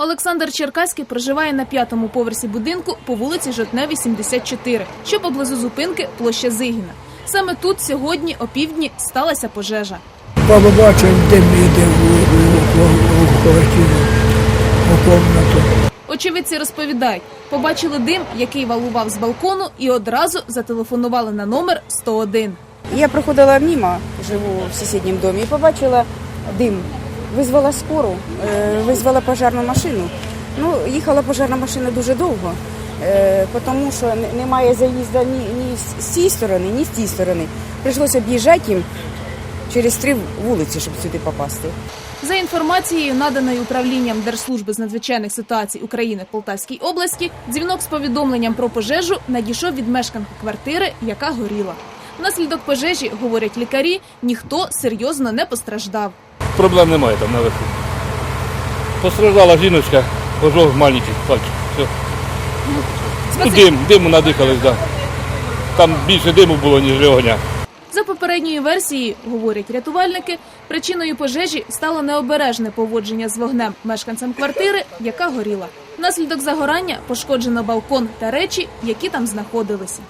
Олександр Черкаський проживає на п'ятому поверсі будинку по вулиці Жотневі, 74, що поблизу зупинки площа Зигіна. Саме тут сьогодні опівдні сталася пожежа. Баба бачив, дим іде в, квартиру, у комнату. Очевидці розповідають, побачили дим, який валував з балкону, і одразу зателефонували на номер 101. Я проходила мимо, живу в сусідньому домі, і побачила дим. Визвала скору, е, визвала пожежну машину. Ну, їхала пожежна машина дуже довго, е, тому що немає заїзду ні, ні з- цієї сторони, ні з тієї сторони. Прийшлося об'їжджати через три вулиці, щоб сюди попасти. За інформацією, наданою управлінням Держслужби з надзвичайних ситуацій України в Полтавській області, дзвінок з повідомленням про пожежу надійшов від мешканки квартири, яка горіла. Внаслідок пожежі, говорять лікарі, ніхто серйозно не постраждав. Проблем немає там наверху. Постраждала жіночка, ожог маленький пальчик. Все. Ну, дим, диму надихались, да. Там більше диму було, ніж огня. За попередньою версією, говорять рятувальники, причиною пожежі стало необережне поводження з вогнем мешканцем квартири, яка горіла. Внаслідок загорання пошкоджено балкон та речі, які там знаходилися.